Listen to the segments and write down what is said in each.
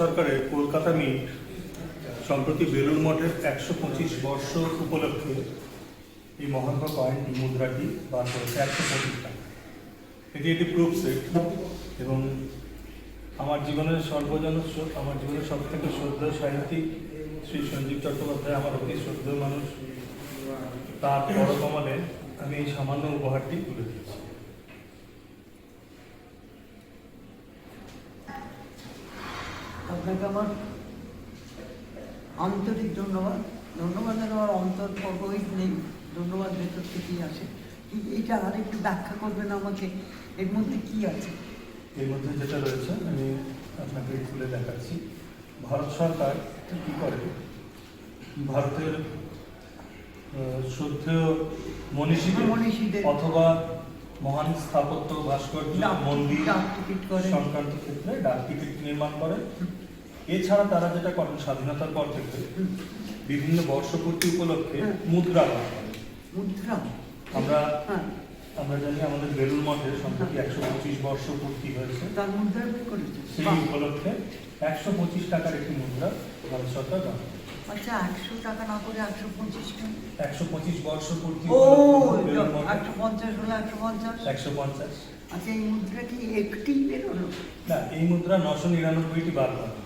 সরকারের কলকাতা মিট সম্প্রতি বেলুর মঠের একশো পঁচিশ বর্ষ উপলক্ষে এই মহাত্মা কয়েন মুদ্রাটি বার করেছে একশো পঁচিশ টাকা। এটি একটি প্রুফ সেট এবং আমার জীবনের সর্বজন আমার জীবনের সব থেকে শ্রদ্ধেয় সাহিত্যিক শ্রী সঞ্জীব চট্টোপাধ্যায় আমার অতি শ্রদ্ধেয় মানুষ। তার পরকমলে আমি এই সামান্য উপহারটি তুলে দিয়েছি। আপনাকে আমার আন্তরিক ধন্যবাদ। ধন্যবাদ আমার অন্তর পর্বই নেই ধন্যবাদ ভেতর থেকেই আসে। কি- এইটা আর একটু ব্যাখ্যা করবেন আমাকে? এর মধ্যে কি আছে? এর মধ্যে যেটা রয়েছে আমি আপনাকে খুলে দেখাচ্ছি। ভারত সরকার কি করে? ভারতের শ্রদ্ধেয় মনীষীদের মনীষীদের। অথবা মহান স্থাপত্য ভাস্কর্য মন্দির ডাক টিকিট করে। সংক্রান্ত ক্ষেত্রে ডাক টিকিট নির্মাণ করে। এছাড়া তারা যেটা করেন স্বাধীনতার পর থেকে বিভিন্ন বর্ষপূর্তি উপলক্ষে হ্যাঁ। মুদ্রা করে মুদ্রা? আমরা হ্যাঁ। আমরা জানি আমাদের বেলুর মঠে সম্প্রতি একশো পঁচিশ বর্ষ পূর্তি হয়েছে। তার মুদ্রা সেই। উপলক্ষে একশো পঁচিশ টাকার একটি মুদ্রা ভারত সরকার দান আচ্ছা একশো টাকা না করে একশো পঁচিশ একশো পঁচিশ বর্ষ পূর্তি ও একশো পঞ্চাশ হলো একশো পঞ্চাশ? একশো পঞ্চাশ। আচ্ছা এই মুদ্রা কি একটি বেরোলো? না এই মুদ্রা নশো নিরানব্বইটি বার করা হয়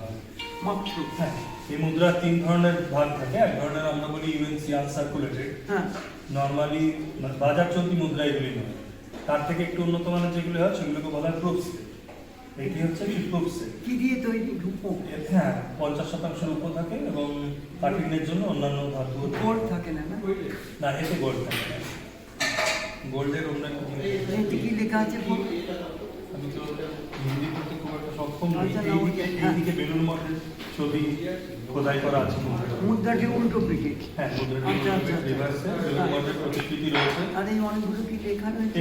মাত্র হ্যাঁ এই মুদ্রা তিন ধরনের ভাগ থাকে। এক ধরনের আমরা বলি ইউএনসি আনসার্কুলেটেড হ্যাঁ। নর্মালি বাজার চলতি মুদ্রা এগুলি নয়। তার থেকে একটু উন্নত মানের যেগুলি হয় সেগুলোকে বলা হয় প্রুফ এটি হচ্ছে একটি প্রুফ কি দিয়ে তৈরি রূপো? হ্যাঁ পঞ্চাশ শতাংশ রূপ থাকে এবং কাটিংয়ের জন্য অন্যান্য ধাতু গোল্ড থাকে না না? এতে গোল্ড থাকে না। গোল্ডের অন্য কি লেখা আছে বলুন? আমি তো হিন্দি পড়তে না, এইদিকে বেলুর মঠের ছবি খোদাই করা আছে মুদ্রাটা। উল্টো পিঠে হ্যাঁ মুদ্রাটি আচ্ছা, আচ্ছা, আচ্ছা। প্রতিকৃতি রয়েছে। আর এই অনেকগুলো কি লেখা রয়েছে?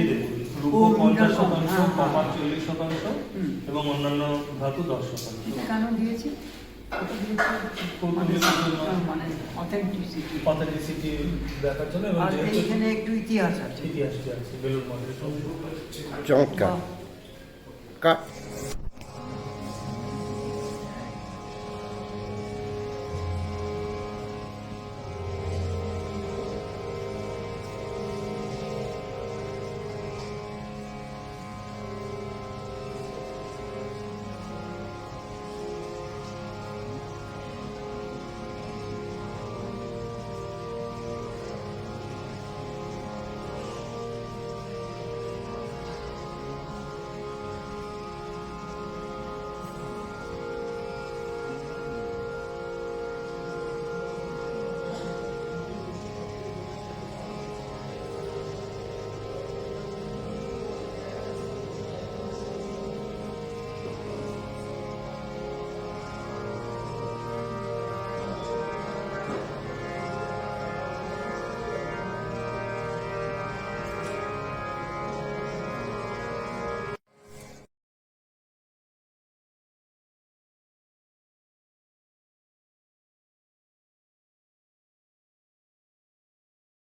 রূপ পঞ্চাশ শতাংশ হ্যাঁ, হ্যাঁ। চল্লিশ শতাংশ এবং অন্যান্য ধাতু দশ শতাংশ। কেন দিয়েছে? জন্য। মানে- মানে অথেন্টিসিটি অথেন্টিসিটি দেখার জন্য আর যেহেতু একটু ইতিহাস আছে। ইতিহাসটি আছে বেলুর মঠের চমৎকার।